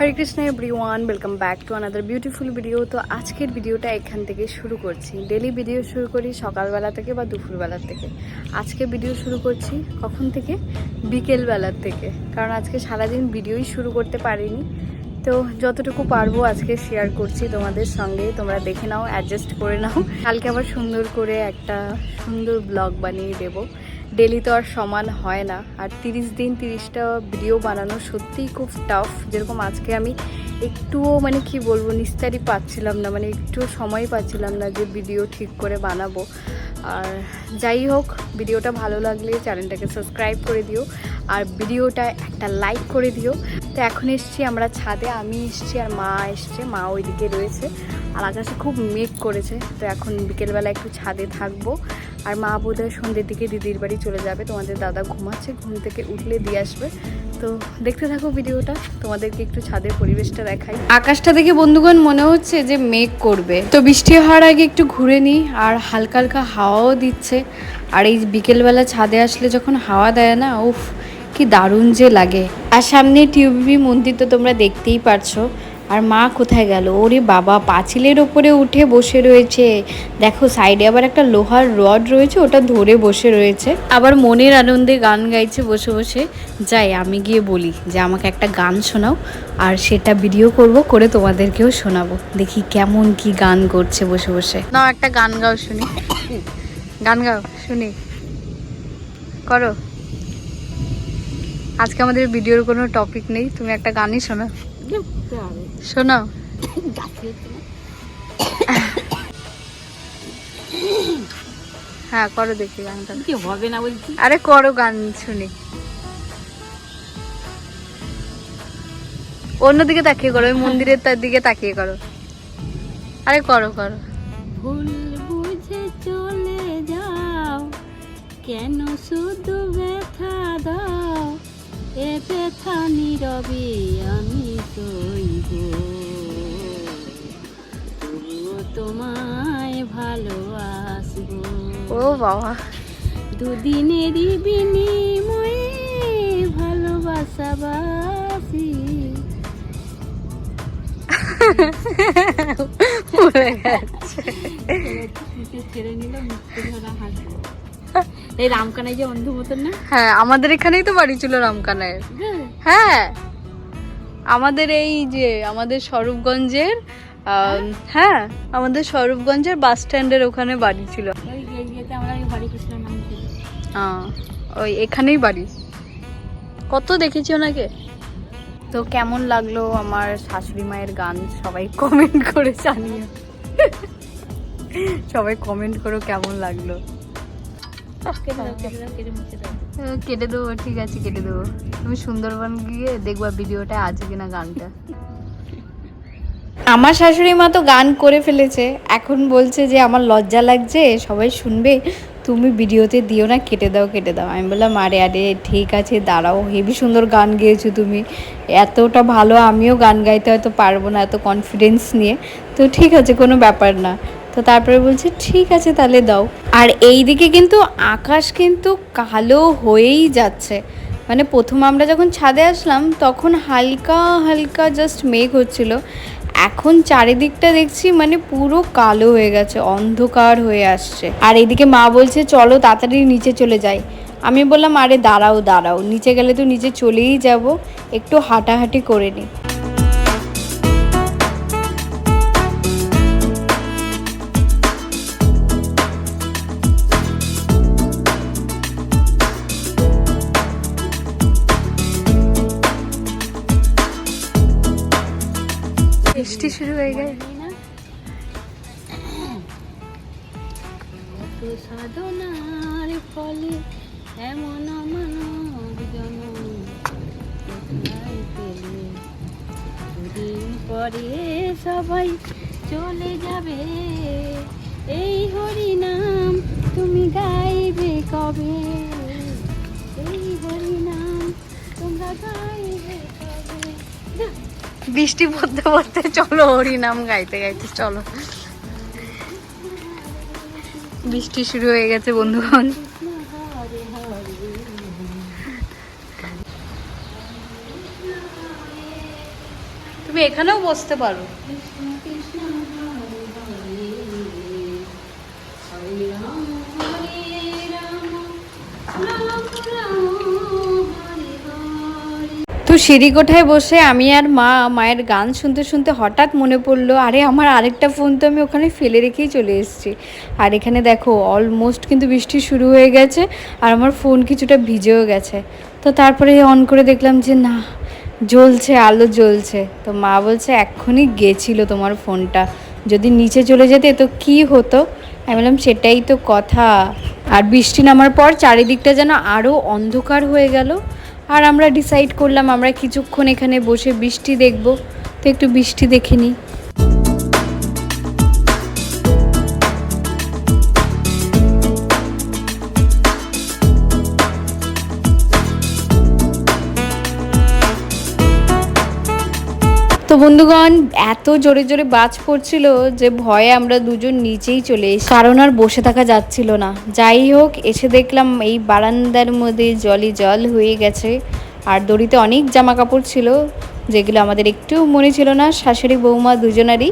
Hare Krishna everyone welcome back to another beautiful video তো আজকের ভিডিওটা এখান থেকে শুরু করছি। ডেলি ভিডিও শুরু করি সকালবেলা থেকে বা দুপুরবেলার থেকে। আজকে ভিডিও শুরু করছি কখন থেকে? বিকেলবেলার থেকে। কারণ আজকে সারাদিন ভিডিওই শুরু করতে পারিনি। তো যতটুকু পারব আজকে শেয়ার করছি তোমাদের সঙ্গে। তোমরা দেখে নাও অ্যাডজাস্ট করে নাও। কালকে আবার সুন্দর করে একটা সুন্দর ব্লগ বানিয়ে দেবো। ডেলি তো আর সমান হয় না। আর তিরিশ দিন তিরিশটা ভিডিও বানানো সত্যিই খুব টাফ যেরকম আজকে আমি একটুও মানে কি বলব নিস্তারি পাচ্ছিলাম না মানে একটু সময় পাচ্ছিলাম না যে ভিডিও ঠিক করে বানাবো। আর যাই হোক ভিডিওটা ভালো লাগলে চ্যানেলটাকে সাবস্ক্রাইব করে দিও, আর ভিডিওটা একটা লাইক করে দিও। তো এখন এসছি আমরা ছাদে, আমি এসছি আর মা এসছে, মা ওইদিকে রয়েছে। আর আকাশে খুব মেঘ করেছে, তো এখন বিকেলবেলা একটু ছাদে থাকব। আর মা বোধহয় সন্ধ্যের দিকে দিদির বাড়ি চলে যাবে। তোমাদের দাদা ঘুমাচ্ছে, ঘুম থেকে উঠলে দিয়ে আসবে। তো দেখতে থাকো ভিডিওটা, তোমাদেরকে একটু ছাদের পরিবেশটা দেখাই। আকাশটা দেখে বন্ধুগণ মনে হচ্ছে যে মেঘ করবে। তো বৃষ্টি হওয়ার আগে একটু ঘুরে নিই, আর হালকা হালকা হাওয়াও দিচ্ছে। আর এই বিকেলবেলা ছাদে আসলে যখন হাওয়া দেয় না, উফ, কি দারুণ যে লাগে। আর সামনে টিউবি মন্দির তো তোমরা দেখতেই পারছ। আর মা কোথায় গেল? ওরে বাবা, পাঁচিলের ওপরে উঠে বসে রয়েছে। দেখো, সাইডে আবার একটা লোহার রড রয়েছে, ওটা ধরে বসে রয়েছে। আবার মনের আনন্দে গান গাইছে বসে বসে। যাই, আমি গিয়ে বলি যে আমাকে একটা গান শোনাও, আর সেটা ভিডিও করব, করে তোমাদেরকেও শোনাবো। দেখি কেমন কি গান করছে বসে বসে। নাও, একটা গান গাও, শুনি। গান গাও, শুনি। করো। আজকে আমাদের ভিডিওর কোনো টপিক নেই, তুমি একটা গানই শোনাও হ্যাঁ করো দেখি গানটা। কি হবে না বলছি? আরে করো গান শুনি। অন্যদিকে তাকিয়ে করো ওই মন্দিরের তার দিকে তাকিয়ে করো। আরে করো করো। ভুল বুঝে চলে যাও কেন শুধু ব্যথা দাও? এ ব্যথা নীরবে আমি সইব তবুও তোমায় ভালোবাসবো। ও বাবা। দুদিনেরই বিনিময়ে ভালোবাসাবাসি মরে গেছে। ছেড়ে নিল মুক্তি ধরা হাসবো। এই রামকানাই যে অন্ধ মতন না? হ্যাঁ আমাদের এখানেই তো বাড়ি ছিল রামকানায় হ্যাঁ। আমাদের এই যে আমাদের স্বরূপগঞ্জের হ্যাঁ আমাদের স্বরূপগঞ্জের বাস স্ট্যান্ডের ওখানে বাড়ি ছিল। ওই এখানেই বাড়ি। কত দেখেছি ওনাকে? তো কেমন লাগল আমার শাশুড়ি মায়ের গান? সবাই কমেন্ট করে জানিও। সবাই কমেন্ট করো কেমন লাগল। কেটে দাও কেটে দাও কেটে মুছে দাও। আহ, কেটে দেবো ঠিক আছে কেটে দেবো। তুমি সুন্দরবন গিয়ে দেখবা ভিডিওটা আছে কিনা গানটা। আমার শাশুড়ি মা তো গান করে ফেলেছে। এখন বলছে যে আমার লজ্জা লাগছে সবাই শুনবে। তুমি ভিডিওতে দিও না কেটে দাও কেটে দাও। আমি বললাম আরে আরে ঠিক আছে দাঁড়াও হেভি সুন্দর গান গেয়েছো তুমি। এতটা ভালো আমিও গান গাইতে হয়তো পারব না এত কনফিডেন্স নিয়ে। তো ঠিক আছে কোনো ব্যাপার না। তো তারপরে বলছে, ঠিক আছে তাহলে দাও। আর এই দিকে কিন্তু আকাশ কিন্তু কালো হয়েই যাচ্ছে। মানে প্রথম আমরা যখন ছাদে আসলাম, তখন হালকা হালকা জাস্ট মেঘ হচ্ছিল। এখন চারিদিকটা দেখছি মানে পুরো কালো হয়ে গেছে, অন্ধকার হয়ে আসছে। আর এদিকে মা বলছে, চলো তাড়াতাড়ি নিচে চলে যাই। আমি বললাম, আরে দাঁড়াও দাঁড়াও, নিচে গেলে তো নিচে চলেই যাব, একটু হাঁটাহাঁটি করে নিই গেছে সাধনার ফলে এমন মানব পরে সবাই চলে যাবে। এই হরি নাম তুমি গাইবে কবে? এই হরি নাম তোমরা গাইবে বৃষ্টি পড়তে পড়তে চলো নাম গাইতে গাইতে চলো। বৃষ্টি শুরু হয়ে গেছে বন্ধুগণ। তুমি এখানেও বসতে পারো। তো সিঁড়ি কোঠায় বসে আমি আর মা মায়ের গান শুনতে শুনতে হঠাৎ মনে পড়ল, আরে আমার আরেকটা ফোন তো আমি ওখানে ফেলে রেখেই চলে এসেছি। আর এখানে দেখো অলমোস্ট কিন্তু বৃষ্টি শুরু হয়ে গেছে আর আমার ফোন কিছুটা ভিজেও গেছে। তো তারপরে অন করে দেখলাম যে না, জ্বলছে, আলো জ্বলছে। তো মা বলছে, এক্ষুনি গেছিল তোমার ফোনটা যদি নিচে চলে যেতে তো কি হতো? আমি বললাম, সেটাই তো কথা। আর বৃষ্টি নামার পর চারিদিকটা যেন আরও অন্ধকার হয়ে গেল। আর আমরা ডিসাইড করলাম, আমরা কিছুক্ষণ এখানে বসে বৃষ্টি দেখব। তো একটু বৃষ্টি দেখে নিই। বন্ধুগণ, এত জোরে জোরে বাজ পড়ছিল যে ভয়ে আমরা দুজন নিচেই চলে এসেছি। কারণ আর বসে থাকা যাচ্ছিল না। যাই হোক, এসে দেখলাম এই বারান্দার মধ্যে জলই জল হয়ে গেছে। আর দড়িতে অনেক জামা কাপড় ছিল, যেগুলো আমাদের একটু মনে ছিল না। শাশুড়ি বৌমা দুজনারই।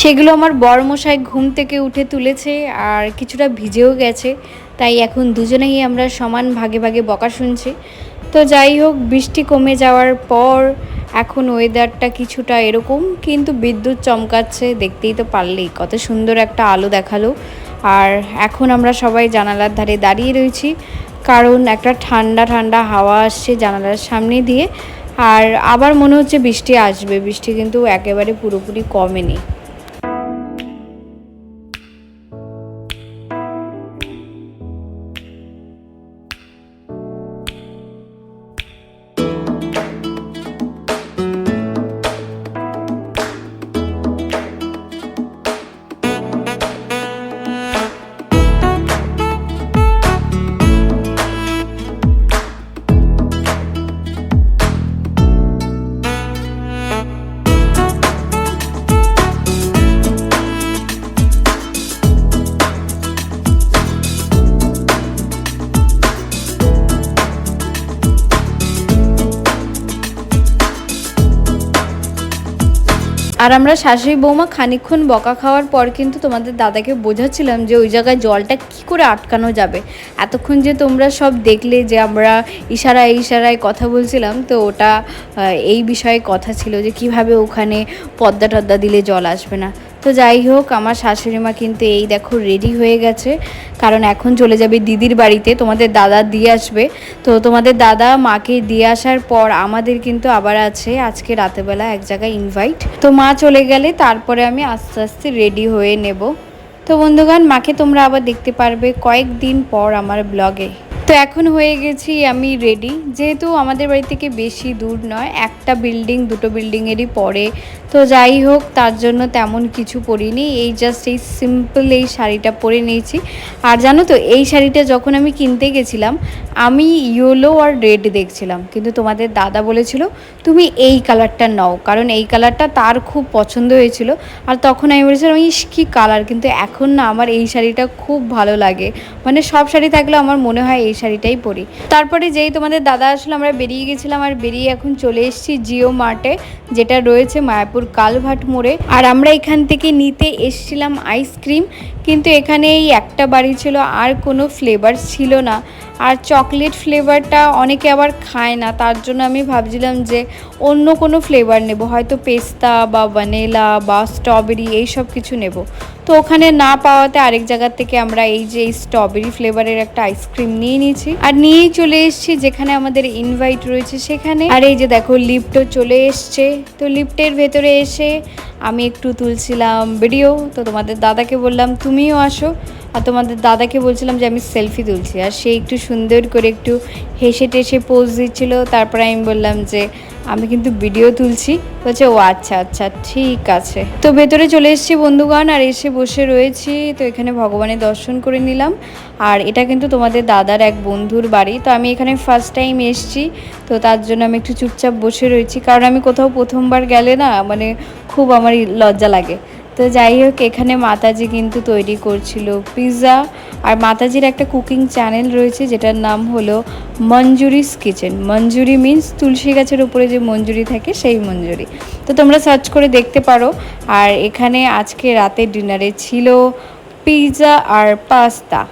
সেগুলো আমার বড়মশাই ঘুম থেকে উঠে তুলেছে আর কিছুটা ভিজেও গেছে। তাই এখন দুজনেই আমরা সমান ভাগে ভাগে বকা শুনছি। তো যাই হোক, বৃষ্টি কমে যাওয়ার পর এখন ওয়েদারটা কিছুটা এরকম, কিন্তু বিদ্যুৎ চমকাচ্ছে, দেখতেই তো পারলেই। কত সুন্দর একটা আলো দেখাল। আর এখন আমরা সবাই জানালার ধারে দাঁড়িয়ে রয়েছি, কারণ একটা ঠান্ডা ঠান্ডা হাওয়া আসছে জানালার সামনে দিয়ে। আর আবার মনে হচ্ছে বৃষ্টি আসবে। বৃষ্টি কিন্তু একেবারে পুরোপুরি কমেনি। আর আমরা শাশুড়ি বৌমা খানিক্ষণ বকা খাওয়ার পর কিন্তু তোমাদের দাদাকে বোঝাচ্ছিলাম যে ওই জায়গায় জলটা কি করে আটকানো যাবে। এতক্ষণ যে তোমরা সব দেখলে যে আমরা ইশারায় ইশারায় কথা বলছিলাম, তো ওটা এই বিষয়ে কথা ছিল যে কীভাবে ওখানে পদ্মা টদ্মা দিলে জল আসবে না। তো যাই হোক, আমার শাশুড়ি মা কিন্তু এই দেখো রেডি হয়ে গেছে। কারণ এখন চলে যাবে দিদির বাড়িতে, তোমাদের দাদা দিয়ে আসবে। তো তোমাদের দাদা মাকে দিয়ে আসার পর আমাদের কিন্তু আবার আছে আজকে রাতেবেলা এক জায়গায় ইনভাইট তো মা চলে গেলে তারপরে আমি আস্তে আস্তে রেডি হয়ে নেব। তো বন্ধুগণ, মাকে তোমরা আবার দেখতে পারবে কয়েকদিন পর আমার ব্লগে তো এখন হয়ে গেছি আমি রেডি যেহেতু আমাদের বাড়ি থেকে বেশি দূর নয়, একটা বিল্ডিং দুটো বিল্ডিংয়েরই পরে। তো যাই হোক, তার জন্য তেমন কিছু পরিনি। এই জাস্ট এই সিম্পল এই শাড়িটা পরে নিয়েছি। আর জানো তো, এই শাড়িটা যখন আমি কিনতে গেছিলাম, আমি ইয়েলো আর রেড দেখছিলাম। কিন্তু তোমাদের দাদা বলেছিল, তুমি এই কালারটা নাও। কারণ এই কালারটা তার খুব পছন্দ হয়েছিল। আর তখন আমি বলেছিলাম, ইস, কী কালার কিন্তু এখন না, আমার এই শাড়িটা খুব ভালো লাগে। মানে সব শাড়ি থাকলে আমার মনে হয়, এই শাড়িটাই পরি। তারপরে যেই তোমাদের দাদা আসলে, আমরা বেরিয়ে গেছিলাম আর বেরিয়ে এখন চলে এসেছি জিও মার্টে, যেটা রয়েছে মায়াপুর কালভাট মোড়ে। আর আমরা এখান থেকে নিতে এসছিলাম আইসক্রিম, কিন্তু এখানে এই একটা বাড়ি ছিল, আর কোনো ফ্লেভার ছিল না। আর চকলেট ফ্লেভারটা অনেকে আবার খায় না, তার জন্য আমি ভাবছিলাম যে অন্য কোনো ফ্লেভার নেব, হয়তো পেস্তা বা ভ্যানিলা বা স্ট্রবেরি এই সব কিছু নেব। তো ওখানে না পাওয়াতে আরেক জায়গার থেকে আমরা এই যে স্ট্রবেরি ফ্লেভারের একটা আইসক্রিম নিয়ে নিয়েছি। আর নিয়েই চলে এসেছি যেখানে আমাদের ইনভাইট রয়েছে সেখানে। আর এই যে দেখো লিফটও চলে এসছে। তো লিফটের ভেতরে এসে আমি একটু তুলছিলাম ভিডিও তো তোমাদের দাদাকে বললাম, তুমিও আসো। আর তোমাদের দাদাকে বলছিলাম যে, আমি সেলফি তুলছি। আর সে একটু সুন্দর করে একটু হেসে টেসে পোজ দিচ্ছিল। তারপরে আমি বললাম যে আমি কিন্তু ভিডিও তুলছি। বলছে, ও আচ্ছা আচ্ছা ঠিক আছে। তো ভেতরে চলে এসেছি বন্ধুগণ, আর এসে বসে রয়েছি। তো এখানে ভগবানের দর্শন করে নিলাম। আর এটা কিন্তু তোমাদের দাদার এক বন্ধুর বাড়ি। তো আমি এখানে ফার্স্ট টাইম এসছি। তো তার জন্য আমি একটু চুপচাপ বসে রয়েছি। কারণ আমি কোথাও প্রথমবার গেলে না মানে খুব আমার লজ্জা লাগে। তো যাই হোক, এখানে মাতাজি কিন্তু তৈরি করছিল পিৎজা আর মাতাজির একটা কুকিং চ্যানেল রয়েছে, যেটার নাম হলো মঞ্জুরিস কিচেন। মঞ্জুরি মিন্স তুলসী গাছের উপরে যে মঞ্জুরি থাকে, সেই মঞ্জুরি। তো তোমরা সার্চ করে দেখতে পারো। আর এখানে আজকে রাতে ডিনারে ছিল পিৎজা আর পাস্তা।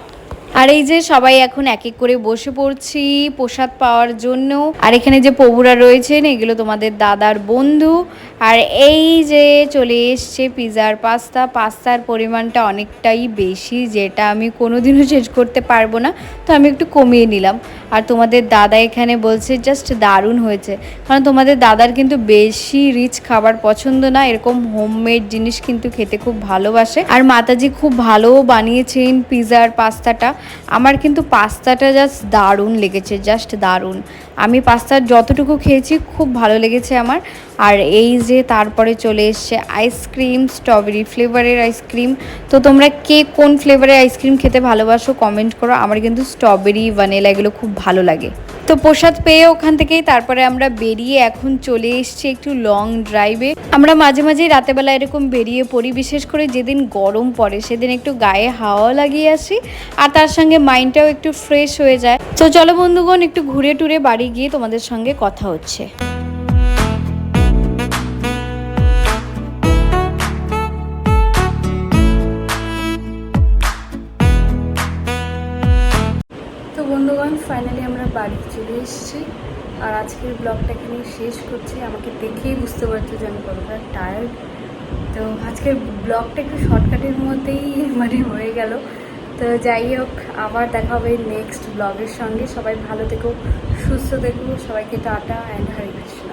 আর এই যে সবাই এখন এক এক করে বসে পড়ছি প্রসাদ পাওয়ার জন্য। আর এখানে যে প্রভুরা রয়েছেন, এগুলো তোমাদের দাদার বন্ধু। আর এই যে চলে এসছে পিজার পাস্তা, পাস্তার পরিমাণটা অনেকটাই বেশি, যেটা আমি কোনোদিনও শেষ করতে পারব না। তো আমি একটু কমিয়ে নিলাম। আর তোমাদের দাদা এখানে বলছে জাস্ট দারুণ হয়েছে। কারণ তোমাদের দাদার কিন্তু বেশি রিচ খাবার পছন্দ না, এরকম হোমমেড জিনিস কিন্তু খেতে খুব ভালোবাসে। আর মাতাজি খুব ভালোও বানিয়েছেন পিজার পাস্তাটা। আমার কিন্তু পাস্তাটা জাস্ট দারুণ লেগেছে জাস্ট দারুণ। আমি পাস্তার যতটুকু খেয়েছি, খুব ভালো লেগেছে আমার। আর এই যে তারপরে চলে এসছে আইসক্রিম স্ট্রবেরি ফ্লেভারের আইসক্রিম তো তোমরা কে কোন ফ্লেভারের আইসক্রিম খেতে ভালোবাসো কমেন্ট করো। আমার কিন্তু স্ট্রবেরি ভ্যানিলা এগুলো খুব ভালো লাগে। তো প্রসাদ পেয়ে ওখান থেকেই তারপরে আমরা বেরিয়ে এখন চলে এসছি একটু লং ড্রাইভে আমরা মাঝে মাঝেই রাতেবেলা এরকম বেরিয়ে পড়ি, বিশেষ করে যেদিন গরম পড়ে, সেদিন একটু গায়ে হাওয়া লাগিয়ে আসি। আর তার সঙ্গে মাইন্ডটাও একটু ফ্রেশ হয়ে যায়। তো চলো বন্ধুগণ, একটু ঘুরে টুরে বাড়ি গিয়ে তোমাদের সঙ্গে কথা হচ্ছে। বন্ধুগণ ফাইনালি আমরা বাড়ি চলে এসেছি। আর আজকের ব্লগটা এখানে শেষ করছি। আমাকে দেখেই বুঝতে পারছ যে আমি কতটা টায়ার্ড তো আজকের ব্লগটা একটু শর্টকাটের মধ্যেই মানে হয়ে গেল। তো যাই হোক, আবার দেখা হবে নেক্সট ব্লগের সঙ্গে। সবাই ভালো থেকো, সুস্থ থেকো। সবাইকে টাটা অ্যান্ড হরে কৃষ্ণ।